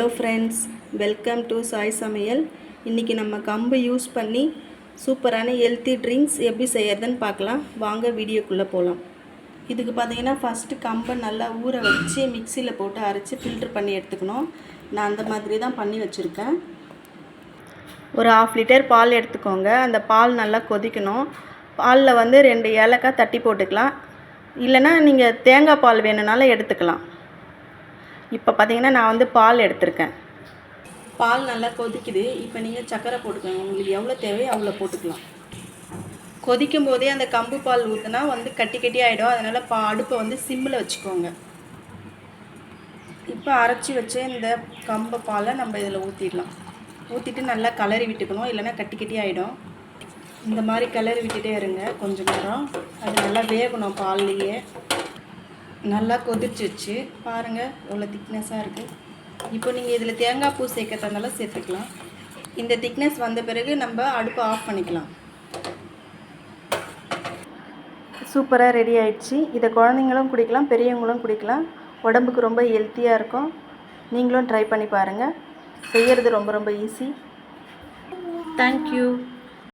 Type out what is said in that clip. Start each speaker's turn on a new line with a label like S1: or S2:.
S1: Hello friends welcome to Sai சமையல் இன்றைக்கி நம்ம கம்பு யூஸ் பண்ணி சூப்பரான ஹெல்த்தி ட்ரிங்க்ஸ் எப்படி செய்யறதுன்னு பார்க்கலாம். வாங்க வீடியோக்குள்ளே போகலாம் இதுக்கு பார்த்தீங்கன்னா ஃபஸ்ட்டு கம்பை நல்லா ஊற வச்சு மிக்சியில் போட்டு அரைச்சி ஃபில்ட்ரு பண்ணி எடுத்துக்கணும். நான் அந்த மாதிரி தான் பண்ணி வச்சுருக்கேன். ஒரு ஆஃப் லிட்டர் பால் எடுத்துக்கோங்க. அந்த பால் நல்லா கொதிக்கணும். பாலில் வந்து ரெண்டு ஏலக்காய் தட்டி போட்டுக்கலாம். இல்லைன்னா நீங்கள் தேங்காய் பால் வேணும்னாலும் எடுத்துக்கலாம். இப்போ பார்த்தீங்கன்னா நான் வந்து பால் எடுத்திருக்கேன். பால் நல்லா கொதிக்குது. இப்போ நீங்கள் சர்க்கரை போட்டுக்கோங்க. உங்களுக்கு எவ்வளோ தேவையோ அவ்வளோ போட்டுக்கலாம். கொதிக்கும் போதே அந்த கம்பு பால் ஊற்றினா வந்து கட்டி கட்டி ஆகிடும் அதனால் பா அடுப்பை வந்து சிம்மில் வச்சுக்கோங்க. இப்போ அரைச்சி வச்ச இந்த கம்பு பாலை நம்ம இதில் ஊற்றிடலாம் ஊற்றிட்டு நல்லா கலரி விட்டுக்கணும். இல்லைன்னா கட்டி கட்டி ஆகிடும் இந்த மாதிரி கலரி விட்டுட்டே இருங்க. கொஞ்ச நேரம். அது நல்லா வேகணும் பால்லையே. நல்லா கொதிச்சிச்சு பாருங்கள் எவ்வளோ திக்னஸாக இருக்குது இப்போ நீங்கள் இதில் தேங்காய் பூ சேர்க்கறதுனால சேர்த்துக்கலாம். இந்த திக்னஸ் வந்த பிறகு நம்ம அடுப்பை ஆஃப் பண்ணிக்கலாம். சூப்பராக ரெடி ஆயிடுச்சு. இதை குழந்தைங்களும் குடிக்கலாம் பெரியவங்களும் குடிக்கலாம். உடம்புக்கு ரொம்ப ஹெல்த்தியாக இருக்கும். நீங்களும் ட்ரை பண்ணி பாருங்கள் செய்கிறது ரொம்ப ரொம்ப ஈஸி தேங்க்யூ